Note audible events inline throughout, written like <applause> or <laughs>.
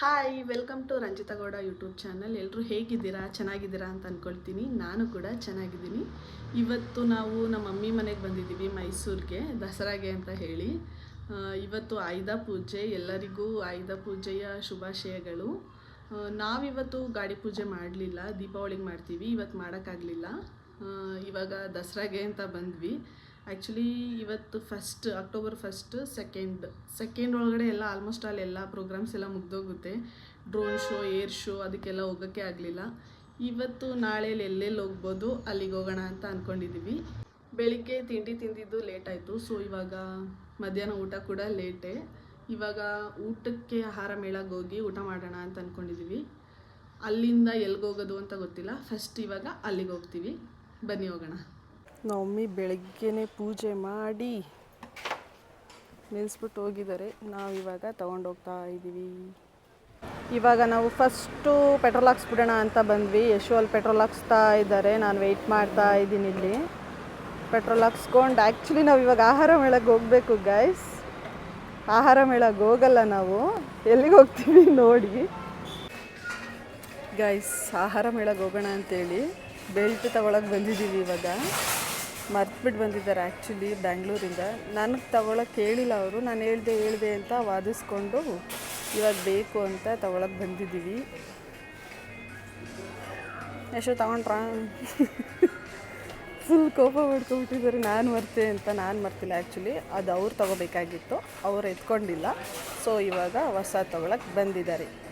Hi welcome to Ranjitha Gowda YouTube channel ಎಲ್ಲರೂ ಹೇಗಿದ್ದೀರಾ? ಚೆನ್ನಾಗಿದ್ದೀರಾ ಅಂತ ಅಂದ್ಕೊಳ್ತೀನಿ ನಾನು ಕೂಡ ಚೆನ್ನಾಗಿದ್ದೀನಿ. ಇವತ್ತು ನಾವು ನಮ್ಮ ಮಮ್ಮಿ ಮನೆಗೆ ಬಂದಿದ್ದೀವಿ ಮೈಸೂರಿಗೆ, ದಸರಾಗೆ ಅಂತ ಹೇಳಿ. ಇವತ್ತು ಆಯುಧ ಪೂಜೆ, ಎಲ್ಲರಿಗೂ ಆಯುಧ ಪೂಜೆಯ ಶುಭಾಶಯಗಳು. ನಾವಿವತ್ತು ಗಾಡಿ ಪೂಜೆ ಮಾಡಲಿಲ್ಲ, ದೀಪಾವಳಿಗೆ ಮಾಡ್ತೀವಿ ಇವತ್ತು ಮಾಡೋಕ್ಕಾಗಲಿಲ್ಲ. ಇವಾಗ ದಸರಾಗೆ ಅಂತ ಬಂದ್ವಿ. ಆ್ಯಕ್ಚುಲಿ ಇವತ್ತು first October first second second ಒಳಗಡೆ ಎಲ್ಲ ಆಲ್ಮೋಸ್ಟ್ ಆಲ್ ಎಲ್ಲ ಪ್ರೋಗ್ರಾಮ್ಸ್ ಎಲ್ಲ ಮುಗ್ದೋಗುತ್ತೆ. ಡ್ರೋನ್ ಶೋ ಏರ್ ಶೋ ಅದಕ್ಕೆಲ್ಲ ಹೋಗೋಕ್ಕೆ ಆಗಲಿಲ್ಲ. ಇವತ್ತು ನಾಳೆ ಎಲ್ಲೆಲ್ಲಿ ಹೋಗ್ಬೋದು, ಅಲ್ಲಿಗೆ ಹೋಗೋಣ ಅಂತ ಅಂದ್ಕೊಂಡಿದ್ದೀವಿ ಬೆಳಿಗ್ಗೆ ತಿಂಡಿ ತಿಂದಿದ್ದು ಲೇಟ್ ಆಯಿತು. ಸೊ ಇವಾಗ ಮಧ್ಯಾಹ್ನ ಊಟ ಕೂಡ ಲೇಟೇ ಇವಾಗ ಊಟಕ್ಕೆ ಆಹಾರ ಮೇಳಕ್ಕೆ ಹೋಗಿ ಊಟ ಮಾಡೋಣ ಅಂತ ಅಂದ್ಕೊಂಡಿದ್ದೀವಿ ಅಲ್ಲಿಂದ ಎಲ್ಲಿಗೆ ಹೋಗೋದು ಅಂತ ಗೊತ್ತಿಲ್ಲ. ಫಸ್ಟ್ ಇವಾಗ ಅಲ್ಲಿಗೆ ಹೋಗ್ತೀವಿ. ಬನ್ನಿ ಹೋಗೋಣ. ನಮ್ಮಿ ಬೆಳಗ್ಗೆನೇ ಪೂಜೆ ಮಾಡಿ ನಿಲ್ಲಿಸ್ಬಿಟ್ಟು ಹೋಗಿದ್ದಾರೆ. ನಾವು ಇವಾಗ ತೊಗೊಂಡೋಗ್ತಾ ಇದ್ದೀವಿ ಇವಾಗ ನಾವು ಫಸ್ಟು ಪೆಟ್ರೋಲ್ ಹಾಕ್ಸ್ಬಿಡೋಣ ಅಂತ ಬಂದ್ವಿ. ಯಶು ಅಲ್ಲಿ ಪೆಟ್ರೋಲ್ ಹಾಕ್ಸ್ತಾ ಇದ್ದಾರೆ. ನಾನು ವೆಯ್ಟ್ ಮಾಡ್ತಾ ಇದ್ದೀನಿ ಇಲ್ಲಿ. ಪೆಟ್ರೋಲ್ ಹಾಕ್ಸ್ಕೊಂಡು ಆ್ಯಕ್ಚುಲಿ ನಾವು ಇವಾಗ ಆಹಾರ ಮೇಳಕ್ಕೆ ಹೋಗಬೇಕು ಗೈಸ್ ಆಹಾರ ಮೇಳಕ್ಕೆ ಹೋಗಲ್ಲ ನಾವು. ಎಲ್ಲಿಗೆ ಹೋಗ್ತೀವಿ ನೋಡಿ. ಗೈಸ್ ಆಹಾರ ಮೇಳಕ್ಕೆ ಹೋಗೋಣ ಅಂತೇಳಿ. ಬೆಲ್ಟ್ ತಗೊಳಕ್ಕೆ ಬಂದಿದ್ದೀವಿ ಇವಾಗ. ಮರ್ತ್ಬಿಟ್ಟು ಬಂದಿದ್ದಾರೆ ಆ್ಯಕ್ಚುಲಿ ಬ್ಯಾಂಗ್ಳೂರಿಂದ. ನನಗೆ ತಗೊಳಕ್ಕೆ ಕೇಳಿಲ್ಲ ಅವರು. ನಾನು ಹೇಳ್ದೆ ಹೇಳ್ದೆ ಅಂತ ವಾದಿಸ್ಕೊಂಡು ಇವಾಗ ಬೇಕು ಅಂತ ತಗೊಳಕ್ಕೆ ಬಂದಿದ್ದೀವಿ. ಎಷ್ಟು ತಗೊಂಡ್ರಾ? ಫುಲ್ ಕೋಪ ಮಾಡ್ಕೊಬಿಟ್ಟಿದ್ದಾರೆ ನಾನು ಮರ್ತೆ ಅಂತ ನಾನು ಮರ್ತಿಲ್ಲ ಆ್ಯಕ್ಚುಲಿ. ಅದು ಅವ್ರು ತಗೋಬೇಕಾಗಿತ್ತು. ಅವ್ರು ಎತ್ಕೊಂಡಿಲ್ಲ. ಸೊ ಇವಾಗ ಹೊಸ ತಗೊಳಕ್ಕೆ ಬಂದಿದ್ದಾರೆ.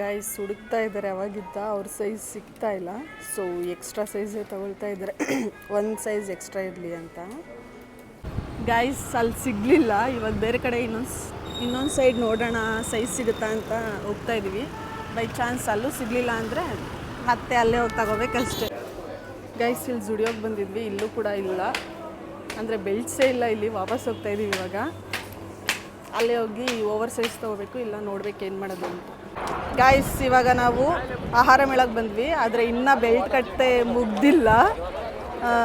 ಗೈಸ್ ಹುಡುಕ್ತಾ ಇದ್ದಾರೆ ಅವಾಗಿದ್ದ ಅವ್ರ ಸೈಜ್ ಸಿಗ್ತಾ ಇಲ್ಲ. ಸೊ ಎಕ್ಸ್ಟ್ರಾ ಸೈಜೇ ತಗೊಳ್ತಾ ಇದ್ದಾರೆ. ಒಂದು ಸೈಜ್ ಎಕ್ಸ್ಟ್ರಾ ಇರಲಿ ಅಂತ. ಗೈಸ್ ಅಲ್ಲಿ ಸಿಗಲಿಲ್ಲ. ಇವಾಗ ಬೇರೆ ಕಡೆ ಇನ್ನೊಂದು ಇನ್ನೊಂದು ಸೈಡ್ ನೋಡೋಣ ಸೈಜ್ ಸಿಗುತ್ತಾ ಅಂತ ಹೋಗ್ತಾ ಇದ್ದೀವಿ ಬೈ ಚಾನ್ಸ್ ಅಲ್ಲೂ ಸಿಗಲಿಲ್ಲ ಅಂದರೆ ಮತ್ತೆ ಅಲ್ಲೇ ಹೋಗಿ ತಗೋಬೇಕಷ್ಟೇ ಗೈಸ್ ಇಲ್ಲಿ ಜುಡಿಯೋಗೆ ಬಂದಿದ್ವಿ. ಇಲ್ಲೂ ಕೂಡ ಇಲ್ಲ. ಅಂದರೆ ಬೆಲ್ಟ್ಸೇ ಇಲ್ಲ ಇಲ್ಲಿ. ವಾಪಸ್ ಹೋಗ್ತಾ ಇದ್ದೀವಿ ಇವಾಗ. ಅಲ್ಲೇ ಹೋಗಿ ಓವರ್ ಸೈಜ್ ತೊಗೋಬೇಕು. ಇಲ್ಲ ನೋಡ್ಬೇಕು ಏನು ಮಾಡೋದು ಅಂತ. ಗಾಯ್ಸ್ ಇವಾಗ ನಾವು ಆಹಾರ ಮೇಳಕ್ಕೆ ಬಂದ್ವಿ, ಆದರೆ ಇನ್ನೂ ಬೆಲ್ಟ್ ಕಟ್ಟೆ ಮುಗ್ದಿಲ್ಲ.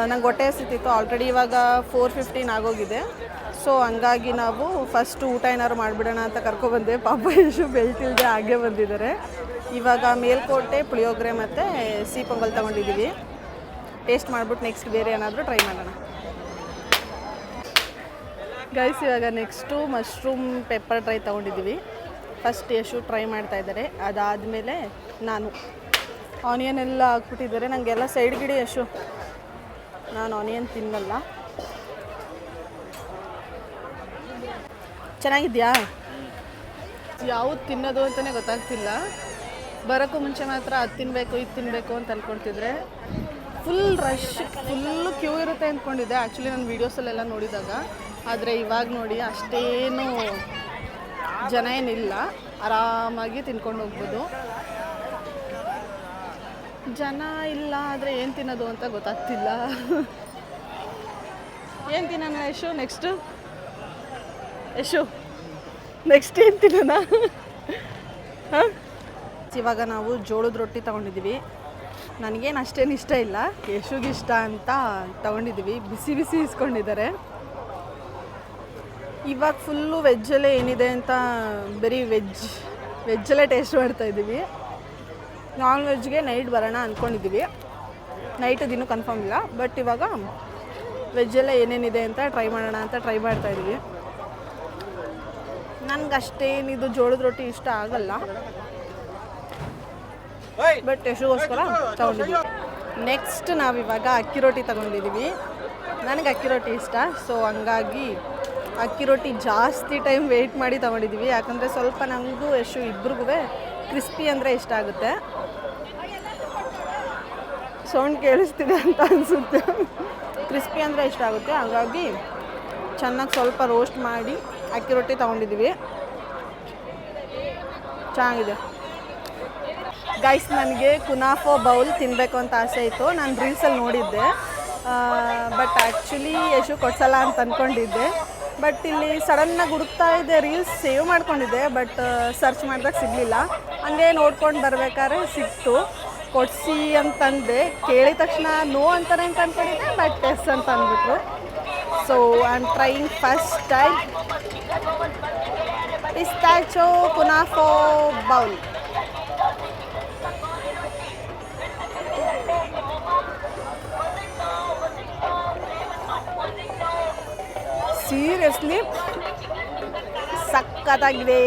ನಂಗೆ ಹೊಟ್ಟೆ ಹಸಿತಿತ್ತು. ಆಲ್ರೆಡಿ ಇವಾಗ ಫೋರ್ ಫಿಫ್ಟೀನ್ ಆಗೋಗಿದೆ. ಸೊ ಹಂಗಾಗಿ ನಾವು ಫಸ್ಟ್ ಊಟ ಏನಾದ್ರು ಮಾಡಿಬಿಡೋಣ ಅಂತ ಕರ್ಕೊಬಂದೆ ಪಾಪ ಇಶು ಬೆಲ್ಟ್ ಇಲ್ಲದೆ ಹಾಗೆ ಬಂದಿದ್ದಾರೆ. ಇವಾಗ ಮೇಲ್ಕೋಟೆ, ಪುಳಿಯೋಗರೆ ಮತ್ತು ಸಿಹಿ ಪೊಂಗಲ್ ತೊಗೊಂಡಿದ್ದೀವಿ ಟೇಸ್ಟ್ ಮಾಡಿಬಿಟ್ಟು ನೆಕ್ಸ್ಟ್ ಬೇರೆ ಏನಾದರೂ ಟ್ರೈ ಮಾಡೋಣ. ಗೈಸ್ ಇವಾಗ ನೆಕ್ಸ್ಟು ಮಶ್ರೂಮ್ ಪೆಪ್ಪರ್ ಡ್ರೈ ತೊಗೊಂಡಿದ್ದೀವಿ ಫಸ್ಟ್ ಯಶು ಟ್ರೈ ಮಾಡ್ತಾ ಇದ್ದಾರೆ. ಅದಾದಮೇಲೆ ನಾನು ಆನಿಯನ್ ಎಲ್ಲ ಹಾಕ್ಬಿಟ್ಟಿದ್ದಾರೆ. ನನಗೆಲ್ಲ ಸೈಡ್ ಗಿಡಿ ಯಶು ನಾನು ಆನಿಯನ್ ತಿನ್ನಲ್ಲ. ಚೆನ್ನಾಗಿದ್ಯಾ? ಯಾವುದು ತಿನ್ನೋದು ಅಂತಲೇ ಗೊತ್ತಾಗ್ತಿಲ್ಲ. ಬರೋಕ್ಕೂ ಮುಂಚೆ ಮಾತ್ರ ಅದು ತಿನ್ನಬೇಕು ಇದು ತಿನ್ನಬೇಕು ಅಂತ ಅಂದ್ಕೊಳ್ತಿದ್ರೆ ಫುಲ್ ರಶ್ ಫುಲ್ಲು ಕ್ಯೂ ಇರುತ್ತೆ ಅಂದ್ಕೊಂಡಿದ್ದೆ ಆ್ಯಕ್ಚುಲಿ ನಾನು ವೀಡಿಯೋಸಲ್ಲೆಲ್ಲ ನೋಡಿದಾಗ. ಆದರೆ ಇವಾಗ ನೋಡಿ ಅಷ್ಟೇನು ಜನ ಏನಿಲ್ಲ, ಆರಾಮಾಗಿ ತಿನ್ಕೊಂಡು ಹೋಗ್ಬೋದು. ಜನ ಇಲ್ಲ ಆದರೆ ಏನು ತಿನ್ನೋದು ಅಂತ ಗೊತ್ತಾಗ್ತಿಲ್ಲ. ಏನು ತಿನ್ನೋಣ ಯಶು ನೆಕ್ಸ್ಟು ಯಶು ನೆಕ್ಸ್ಟ್ ಏನು ತಿನ್ನೋಣ? ಹಾಂ? ಇವಾಗ ನಾವು ಜೋಳದ ರೊಟ್ಟಿ ತೊಗೊಂಡಿದ್ದೀವಿ. ನನಗೇನು ಅಷ್ಟೇನು ಇಷ್ಟ ಇಲ್ಲ, ಯಶುಗೆ ಇಷ್ಟ ಅಂತ ತೊಗೊಂಡಿದ್ದೀವಿ. ಬಿಸಿ ಬಿಸಿ ಇಸ್ಕೊಂಡಿದ್ದಾರೆ. ಇವಾಗ ಫುಲ್ಲು ವೆಜ್ಜಲ್ಲೇ ಏನಿದೆ ಅಂತ ಬರೀ ವೆಜ್ ವೆಜ್ಜಲ್ಲೇ ಟೇಸ್ಟ್ ಮಾಡ್ತಾ ಇದ್ದೀವಿ. ನಾನ್ ವೆಜ್ಗೆ ನೈಟ್ ಬರೋಣ ಅಂದ್ಕೊಂಡಿದ್ದೀವಿ ನೈಟ್ ದಿನ ಕನ್ಫರ್ಮ್ ಇಲ್ಲ ಬಟ್ ಇವಾಗ ವೆಜ್ಜಲ್ಲೇ ಏನೇನಿದೆ ಅಂತ ಟ್ರೈ ಮಾಡೋಣ ಅಂತ ಟ್ರೈ ಮಾಡ್ತಾ ಇದ್ದೀವಿ. ನನಗೆ ಅಷ್ಟೇನಿದು ಜೋಳದ ರೊಟ್ಟಿ ಇಷ್ಟ ಆಗಲ್ಲ. ಬಟ್ ಎಷ್ಟುಗೋಸ್ಕರ ತಗೊಂಡಿದ್ದೀವಿ. ನೆಕ್ಸ್ಟ್ ನಾವಿವಾಗ ಅಕ್ಕಿ ರೊಟ್ಟಿ ತಗೊಂಡಿದ್ದೀವಿ. ನನಗೆ ಅಕ್ಕಿ ರೊಟ್ಟಿ ಇಷ್ಟ ಸೊ ಹಂಗಾಗಿ ಅಕ್ಕಿ ರೊಟ್ಟಿ ಜಾಸ್ತಿ ಟೈಮ್ ವೆಯ್ಟ್ ಮಾಡಿ ತೊಗೊಂಡಿದ್ದೀವಿ ಯಾಕಂದರೆ ಸ್ವಲ್ಪ ನನಗೂ ಯಶು ಇಬ್ರಿಗೂ ಕ್ರಿಸ್ಪಿ ಅಂದರೆ ಇಷ್ಟ ಆಗುತ್ತೆ. ಸೌಂಡ್ ಕೇಳಿಸ್ತಿದೆ ಅಂತ ಅನಿಸುತ್ತೆ. ಕ್ರಿಸ್ಪಿ ಅಂದರೆ ಇಷ್ಟ ಆಗುತ್ತೆ. ಹಾಗಾಗಿ ಚೆನ್ನಾಗಿ ಸ್ವಲ್ಪ ರೋಸ್ಟ್ ಮಾಡಿ ಅಕ್ಕಿ ರೊಟ್ಟಿ ತೊಗೊಂಡಿದ್ದೀವಿ ಚೆನ್ನಾಗಿದೆ. ಗೈಸ್ ನನಗೆ ಕುನಾಫೋ ಬೌಲ್ ತಿನ್ನಬೇಕು ಅಂತ ಆಸೆ ಇತ್ತು. ನಾನು ರೀಲ್ಸಲ್ಲಿ ನೋಡಿದ್ದೆ. ಬಟ್ ಆ್ಯಕ್ಚುಲಿ ಯಶು ಕೊಡ್ಸಲ್ಲ ಅಂತ ಅಂದ್ಕೊಂಡಿದ್ದೆ ಬಟ್ ಇಲ್ಲಿ ಸಡನ್ನಾಗಿ ಹುಡುಕ್ತಾ ಇದೆ ರೀಲ್ಸ್ ಸೇವ್ ಮಾಡ್ಕೊಂಡಿದ್ದೆ, ಬಟ್ ಸರ್ಚ್ ಮಾಡಿದಾಗ ಸಿಗಲಿಲ್ಲ. ಹಂಗೆ ನೋಡ್ಕೊಂಡು ಬರ್ಬೇಕಾದ್ರೆ ಸಿಕ್ತು. ಕೊಡಿಸಿ ಅಂತಂದೆ. ಕೇಳಿದ ತಕ್ಷಣ ನೋ ಅಂತಾರೆ ಅಂತ ಅಂದ್ಕೊಂಡಿದ್ದೆ ಬಟ್ ಎಸ್ ಅಂತ ಅಂದ್ಬಿಟ್ರು. So I am trying first time pistachio kunafa bowl seriously ಸಕ್ಕತ್ತಾಗಿದೆ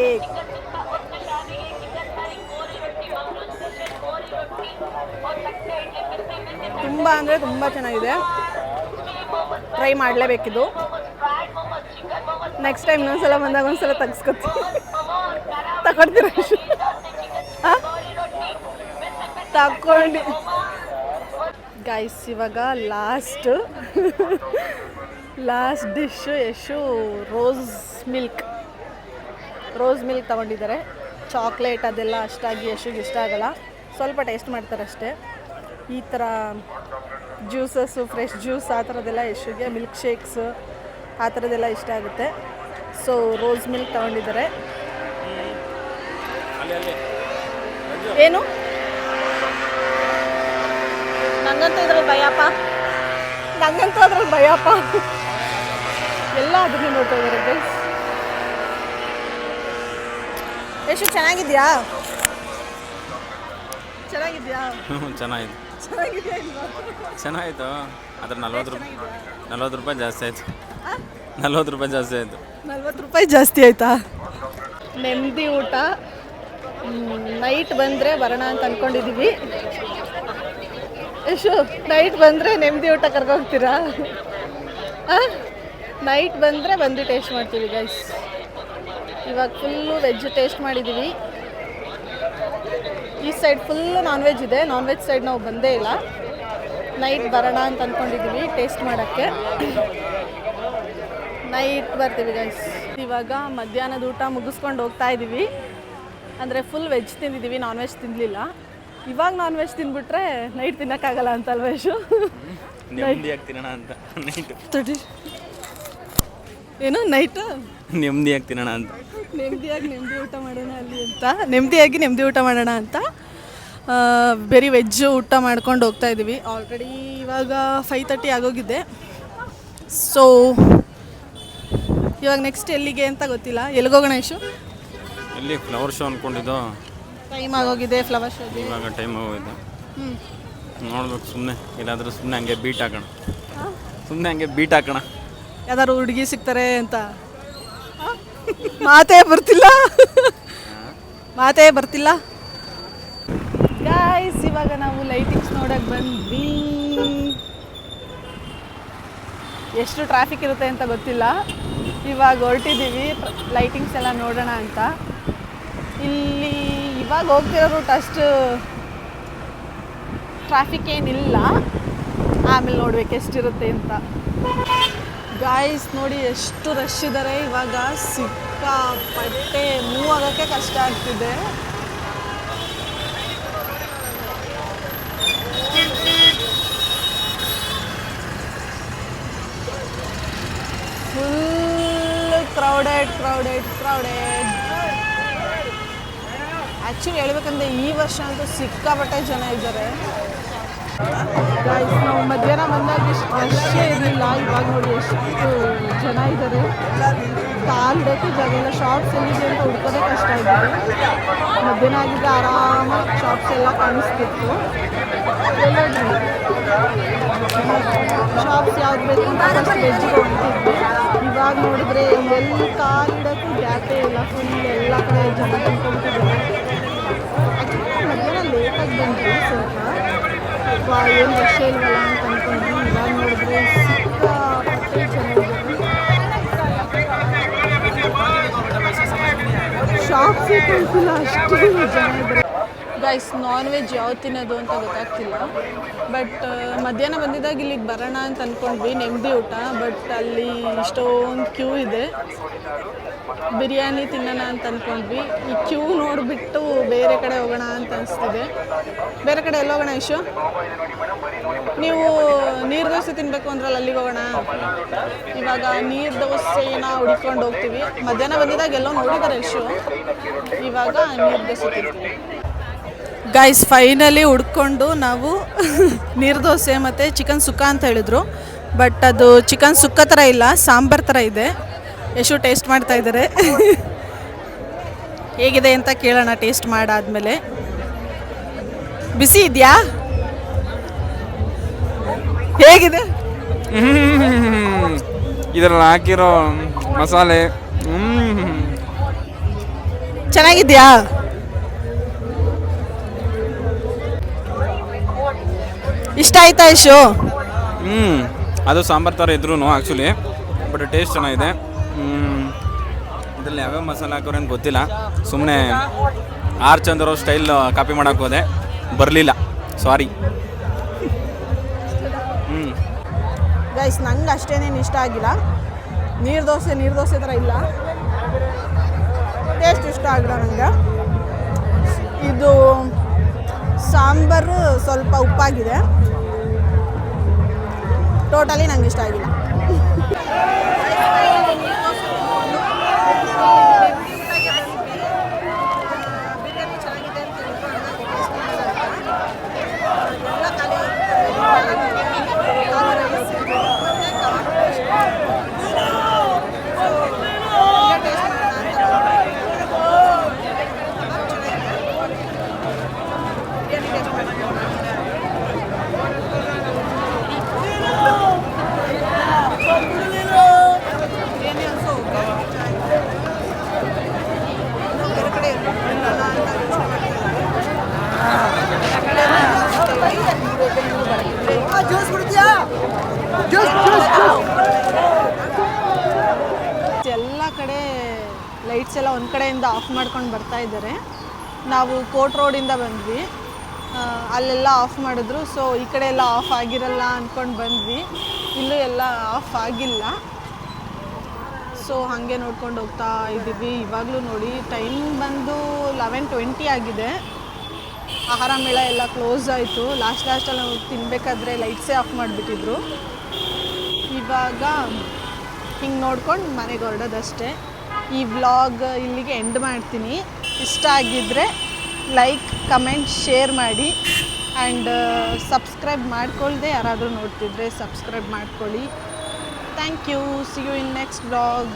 ತುಂಬ ಅಂದರೆ ತುಂಬ ಚೆನ್ನಾಗಿದೆ. ಟ್ರೈ ಮಾಡಲೇಬೇಕಿದು. ನೆಕ್ಸ್ಟ್ ಟೈಮ್ ಇನ್ನೊಂದ್ಸಲ ಬಂದಾಗ ಒಂದ್ಸಲ ತೆಗ್ಸ್ಕೊತೀನಿ. ತಗೊಳ್ತೀರ? ತಗೊಂಡು ಗೈಸ್ ಇವಾಗ last last dish Yashu rose milk rose milk ತೊಗೊಂಡಿದ್ದಾರೆ. Chocolate ಅದೆಲ್ಲ ಅಷ್ಟಾಗಿ ಯಶುಗೆ ಇಷ್ಟ ಆಗಲ್ಲ. ಸ್ವಲ್ಪ ಟೇಸ್ಟ್ ಮಾಡ್ತಾರೆ ಅಷ್ಟೇ. ಈ ಥರ ಜ್ಯೂಸಸ್ಸು ಫ್ರೆಶ್ ಜ್ಯೂಸ್ ಆ ಥರದ್ದೆಲ್ಲ ಯಶುಗೆ ಮಿಲ್ಕ್ ಶೇಕ್ಸ್ ಆ ಥರದ್ದೆಲ್ಲ ಇಷ್ಟ ಆಗುತ್ತೆ. ಸೊ ರೋಸ್ ಮಿಲ್ಕ್ ತೊಗೊಂಡಿದ್ದಾರೆ. ಏನು? ನಂಗಂತೂ ಇದ್ರಲ್ಲಿ ಭಯಪ್ಪ. ನಂಗಂತೂ ಅದ್ರಲ್ಲಿ ಭಯಪ್ಪ. ಎಲ್ಲ ಅದನ್ನೇ ನೋಡ್ತಾ ಇದ್ದಾರೆ ಗೈಸ್ ಎಷ್ಟು ಚೆನ್ನಾಗಿದ್ಯಾ? ಚೆನ್ನಾಗಿದ್ಯಾ? ಚೆನ್ನಾಗಿದೆ. ಚೆನ್ನಾಗಿದ್ಯಾ ಇಲ್ವಾ? ಚೆನ್ನಾಯಿತು. ಅದ್ರ ನಲ್ವತ್ತು ರೂಪಾಯಿ ನಲ್ವತ್ತು ರೂಪಾಯಿ ಜಾಸ್ತಿ ಆಯ್ತು. ನಲ್ವತ್ತು ರೂಪಾಯಿ ಜಾಸ್ತಿ ಆಯಿತು. ನಲ್ವತ್ತು ರೂಪಾಯಿ ಜಾಸ್ತಿ ಆಯ್ತಾ? ನೆಮ್ಮದಿ ಊಟ. ನೈಟ್ ಬಂದರೆ ಬರೋಣ ಅಂತ ಅನ್ಕೊಂಡಿದ್ದೀವಿ ಯಶು ನೈಟ್ ಬಂದರೆ ನೆಮ್ಮದಿ ಊಟ ಕರ್ಕೋಗ್ತೀರಾ ನೈಟ್ ಬಂದರೆ ಬಂದು ಟೇಸ್ಟ್ ಮಾಡ್ತೀವಿ ಗೈಸ್ ಇವಾಗ ಫುಲ್ಲು ವೆಜ್ ಟೇಸ್ಟ್ ಮಾಡಿದ್ದೀವಿ ಈ ಸೈಡ್ ಫುಲ್ಲು ನಾನ್ ವೆಜ್ ಇದೆ. ನಾನ್ ವೆಜ್ ಸೈಡ್ ನಾವು ಬಂದೇ ಇಲ್ಲ. ನೈಟ್ ಬರೋಣ ಅಂತ ಅಂದ್ಕೊಂಡಿದ್ದೀವಿ ಟೇಸ್ಟ್ ಮಾಡೋಕ್ಕೆ. ನೈಟ್ ಬರ್ತೀವಿ ಗೈಸ್ ಇವಾಗ ಮಧ್ಯಾಹ್ನದ ಊಟ ಮುಗಿಸ್ಕೊಂಡು ಹೋಗ್ತಾ ಇದ್ದೀವಿ ಅಂದರೆ ಫುಲ್ ವೆಜ್ ತಿಂದಿದ್ದೀವಿ ನಾನ್ ವೆಜ್ ತಿನ್ನಲಿಲ್ಲ ಇವಾಗ ನಾನ್ ವೆಜ್ ತಿಂದ್ಬಿಟ್ರೆ ನೈಟ್ ತಿನ್ನೋಕ್ಕಾಗಲ್ಲ ಅಂತ ವೆಜು ನೆಮ್ಮದಿಯಾಗಿ ತಿನ್ನೋಣ ಅಂತ. <laughs> ನೈಟ್ ತಡಿ. ಏನು ನೈಟು ನೆಮ್ಮದಿಯಾಗಿ ತಿನ್ನೋಣ ಅಂತ. ನೆಮ್ಮದಿಯಾಗಿ ನೆಮ್ಮದಿ ಊಟ ಮಾಡೋಣ ಅಲ್ಲಿ ಅಂತ. ನೆಮ್ಮದಿಯಾಗಿ ನೆಮ್ಮದಿ ಊಟ ಮಾಡೋಣ ಅಂತ. ಆ, ಬರೀ ವೆಜ್ ಊಟ ಮಾಡ್ಕೊಂಡು ಹೋಗ್ತಾ ಇದ್ದೀವಿ ಆಲ್ರೆಡಿ ಇವಾಗ ಫೈವ್ ತರ್ಟಿ ಆಗೋಗಿದೆ. ಸೊ ಇವಾಗ ನೆಕ್ಸ್ಟ್ ಎಲ್ಲಿಗೆ ಅಂತ ಗೊತ್ತಿಲ್ಲ. ಎಲ್ಲಿಗೋಗೋಣ ಇಶು ಇಲ್ಲಿ ಫ್ಲವರ್ ಶೋ ಅಂದ್ಕೊಂಡಿದ್ದು ಟೈಮ್ ಆಗೋಗಿದೆ ಫ್ಲವರ್ ಶೋ ಇವಾಗ ಟೈಮ್ ಆಗೋಗಿದೆ. ಹ್ಞೂ ನೋಡ್ಬೇಕು ಸುಮ್ಮನೆ ಇಲ್ಲಾಂದ್ರೆ ಸುಮ್ಮನೆ ಹಂಗೆ ಬೀಟ್ ಹಾಕೋಣ. ಸುಮ್ಮನೆ ಹಂಗೆ ಬೀಟ್ ಹಾಕೋಣ. ಯಾವ್ದಾದ್ರು ಹುಡುಗಿ ಸಿಗ್ತಾರೆ ಅಂತ? ಮಾತೇ ಬರ್ತಿಲ್ಲ. ಮಾತೇ ಬರ್ತಿಲ್ಲ. ಗಾಯ್ಸ್ ಇವಾಗ ನಾವು ಲೈಟಿಂಗ್ಸ್ ನೋಡಕ್ ಬಂದ್ವಿ. ಎಷ್ಟು ಟ್ರಾಫಿಕ್ ಇರುತ್ತೆ ಅಂತ ಗೊತ್ತಿಲ್ಲ. ಇವಾಗ ಹೊರಟಿದ್ದೀವಿ. ಲೈಟಿಂಗ್ಸ್ ಎಲ್ಲ ನೋಡೋಣ ಅಂತ. ಇಲ್ಲಿ ಇವಾಗ ಹೋಗ್ತಿರೋ ರೂಟ್ ಅಷ್ಟು ಟ್ರಾಫಿಕ್ ಏನಿಲ್ಲ. ಆಮೇಲೆ ನೋಡ್ಬೇಕು ಎಷ್ಟಿರುತ್ತೆ ಅಂತ. ಗಾಯ್ಸ್ ನೋಡಿ ಎಷ್ಟು ರಶ್ ಇದ್ದಾರೆ ಇವಾಗ ಸಿಕ್ಕಾಪಟ್ಟೆ ಮೂವ್ ಆಗೋಕ್ಕೆ ಕಷ್ಟ ಆಗ್ತಿದೆ. Full crowded crowded crowded actually ಹೇಳ್ಬೇಕಂದ್ರೆ ಈ ವರ್ಷ ಅಂತೂ ಸಿಕ್ಕಾಪಟ್ಟೆ ಜನ ಇದ್ದಾರೆ. ನಾವು ಮಧ್ಯಾಹ್ನ ಬಂದಾಗ ಇಷ್ಟು ಅಷ್ಟೇ ಇರಲಿಲ್ಲ. ಇವಾಗ ನೋಡಿ ಎಷ್ಟು ಜನ ಇದ್ದಾರೆ ಕಾಲಿಡೋಕ್ಕೆ ಜಾಗ ಇಲ್ಲ ಶಾಪ್ಸ್ ಎಲ್ಲಿದೆ ಅಂತ ಹುಡ್ಕೋದೇ ಕಷ್ಟ ಇದೆ ಮಧ್ಯಾಹ್ನ ಆಗಿದ್ದ ಆರಾಮಾಗಿ ಶಾಪ್ಸ್ ಎಲ್ಲ ಕಾಣಿಸ್ತಿತ್ತು. ಶಾಪ್ಸ್ ಯಾವ್ದು ಬೇಕು ಅಂತ ಫಸ್ಟ್ ಇವಾಗ ನೋಡಿದ್ರೆ ಎಲ್ಲಿ ಕಾಲಿಡೋಕ್ಕೂ ಗ್ಯಾಪೇ ಇಲ್ಲ. ಫುಲ್ ಎಲ್ಲ ಕಡೆ ಜನ ತುಂಬ್ಕೊಂಡಿದ್ದಾರೆ ಆ್ಯಕ್ಚುಲಿ ಮಧ್ಯಾಹ್ನ ಲೇಟಾಗಿ ಬಂದ್ವಿ ಸ್ವಲ್ಪ. ಏನು ರಶ್ ಇಲ್ವಲ್ಲ ಅಂತ ಅಂದ್ಕೊಂಡ್ವಿ ಇವಾಗ ನೋಡಿದ್ರೆ ಸಿಕ್ಕಾಪಟ್ಟೆ ಜನ ಇದ್ದಾರೆ ಶಾಪ್ಸೇ ಕಾಣ್ತಿಲ್ಲ ಅಷ್ಟು ಜನ ಇದ್ದಾರೆ ಗೈಸ್ ನಾನ್ ವೆಜ್ ಯಾವ್ದು ತಿನ್ನೋದು ಅಂತ ಗೊತ್ತಾಗ್ತಿಲ್ಲ. ಬಟ್ ಮಧ್ಯಾಹ್ನ ಬಂದಿದ್ದಾಗ ಇಲ್ಲಿಗೆ ಬರೋಣ ಅಂತ ಅಂದ್ಕೊಂಡ್ವಿ ನೆಮ್ಮದಿ ಊಟ. ಬಟ್ ಅಲ್ಲಿ ಇಷ್ಟೊಂದು ಕ್ಯೂ ಇದೆ. ಬಿರಿಯಾನಿ ತಿನ್ನೋಣ ಅಂತ ಅಂದ್ಕೊಂಡ್ವಿ ಈ ಕ್ಯೂ ನೋಡಿಬಿಟ್ಟು ಬೇರೆ ಕಡೆ ಹೋಗೋಣ ಅಂತ ಅನಿಸ್ತಿದೆ. ಬೇರೆ ಕಡೆ ಎಲ್ಲ ಹೋಗೋಣ ಇಶು ನೀವು ನೀರು ದೋಸೆ ತಿನ್ನಬೇಕು ಅಂದ್ರಲ್ಲ, ಅಲ್ಲಿಗೆ ಹೋಗೋಣ. ಇವಾಗ ನೀರು ದೋಸೆನ ಹುಡ್ಕೊಂಡು ಹೋಗ್ತೀವಿ. ಮಧ್ಯಾಹ್ನ ಬಂದಿದ್ದಾಗ ಎಲ್ಲೋ ನೋಡಿದ್ದಾರೆ ಇಶು ಇವಾಗ ನೀರು ದೋಸೆ ತಿಂತೀವಿ. ಗೈಸ್ ಫೈನಲಿ ಹುಡ್ಕೊಂಡು ನಾವು ನೀರ್ದೋಸೆ ಮತ್ತು ಚಿಕನ್ ಸುಕ್ಕ ಅಂತ ಹೇಳಿದ್ರು. ಬಟ್ ಅದು ಚಿಕನ್ ಸುಕ್ಕ ಥರ ಇಲ್ಲ ಸಾಂಬಾರ್ ಥರ ಇದೆ. ಎಷ್ಟು ಟೇಸ್ಟ್ ಮಾಡ್ತಾ ಇದ್ದಾರೆ ಹೇಗಿದೆ ಅಂತ ಕೇಳೋಣ ಟೇಸ್ಟ್ ಮಾಡಾದಮೇಲೆ. ಬಿಸಿ ಇದೆಯಾ? ಹೇಗಿದೆ? ಇದರಲ್ಲಿ ಹಾಕಿರೋ ಮಸಾಲೆ. ಹ್ಞೂ ಚೆನ್ನಾಗಿದ್ಯಾ? ಇಷ್ಟ ಆಯ್ತಾ ಇಶು ಹ್ಞೂ ಅದು ಸಾಂಬಾರು ಥರ ಇದ್ರೂ ಆ್ಯಕ್ಚುಲಿ ಬಟ್ ಟೇಸ್ಟ್ ಚೆನ್ನಾಗಿದೆ. ಇದರಲ್ಲಿ ಯಾವ್ಯಾವ ಮಸಾಲೆ ಹಾಕೋರು ಏನು ಗೊತ್ತಿಲ್ಲ. ಸುಮ್ಮನೆ ಆರ್ ಚಂದ್ರ ಸ್ಟೈಲ್ ಕಾಪಿ ಮಾಡೋಕೆ ಹೋದೆ. ಬರಲಿಲ್ಲ. ಸಾರಿ ಹ್ಞೂ ಗೈಸ್ ನಂಗೆ ಅಷ್ಟೇನೇನು ಇಷ್ಟ ಆಗಿಲ್ಲ. ನೀರು ದೋಸೆ ನೀರು ದೋಸೆ ಥರ ಇಲ್ಲ. ಟೇಸ್ಟ್ ಇಷ್ಟ ಆಗಿಲ್ಲ ನನಗೆ ಇದು ಸಾಂಬಾರು ಸ್ವಲ್ಪ ಉಪ್ಪಾಗಿದೆ. ಟೋಟಲಿ ನಂಗೆ ಇಷ್ಟ ಆಗಿಲ್ಲ. ಎಲ್ಲ ಕಡೆ ಲೈಟ್ಸ್ ಎಲ್ಲ ಒಂದು ಕಡೆಯಿಂದ ಆಫ್ ಮಾಡ್ಕೊಂಡು ಬರ್ತಾ ಇದ್ದಾರೆ. ನಾವು ಕೋರ್ಟ್ ರೋಡಿಂದ ಬಂದ್ವಿ. ಅಲ್ಲೆಲ್ಲ ಆಫ್ ಮಾಡಿದ್ರು. ಸೊ ಈ ಕಡೆ ಎಲ್ಲ ಆಫ್ ಆಗಿರಲ್ಲ ಅಂದ್ಕೊಂಡು ಬಂದ್ವಿ. ಇಲ್ಲೂ ಎಲ್ಲ ಆಫ್ ಆಗಿಲ್ಲ. ಸೊ ಹಾಗೆ ನೋಡ್ಕೊಂಡು ಹೋಗ್ತಾ ಇದ್ದೀವಿ. ಇವಾಗಲೂ ನೋಡಿ ಟೈಮ್ ಬಂದು ಲೆವೆನ್ ಟ್ವೆಂಟಿ ಆಗಿದೆ. ಆಹಾರ ಮೇಳ ಎಲ್ಲ ಕ್ಲೋಸ್ ಆಯಿತು. ಲಾಸ್ಟ್ ಲಾಸ್ಟಲ್ಲಿ ನಾವು ತಿನ್ನಬೇಕಾದ್ರೆ ಲೈಟ್ಸೇ ಆಫ್ ಮಾಡಿಬಿಟ್ಟಿದ್ರು. ಇವಾಗ ಹಿಂಗೆ ನೋಡ್ಕೊಂಡು ಮನೆಗೆ ಹೊರಡೋದಷ್ಟೇ. ಈ ವ್ಲಾಗ್ ಇಲ್ಲಿಗೆ ಎಂಡ್ ಮಾಡ್ತೀನಿ. ಇಷ್ಟ ಆಗಿದ್ದರೆ ಲೈಕ್ ಕಮೆಂಟ್ ಶೇರ್ ಮಾಡಿ. ಆ್ಯಂಡ್ ಸಬ್ಸ್ಕ್ರೈಬ್ ಮಾಡ್ಕೊಳ್ಳದೆ ಯಾರಾದರೂ ನೋಡ್ತಿದ್ರೆ ಸಬ್ಸ್ಕ್ರೈಬ್ ಮಾಡ್ಕೊಳ್ಳಿ. Thank you see you in next vlog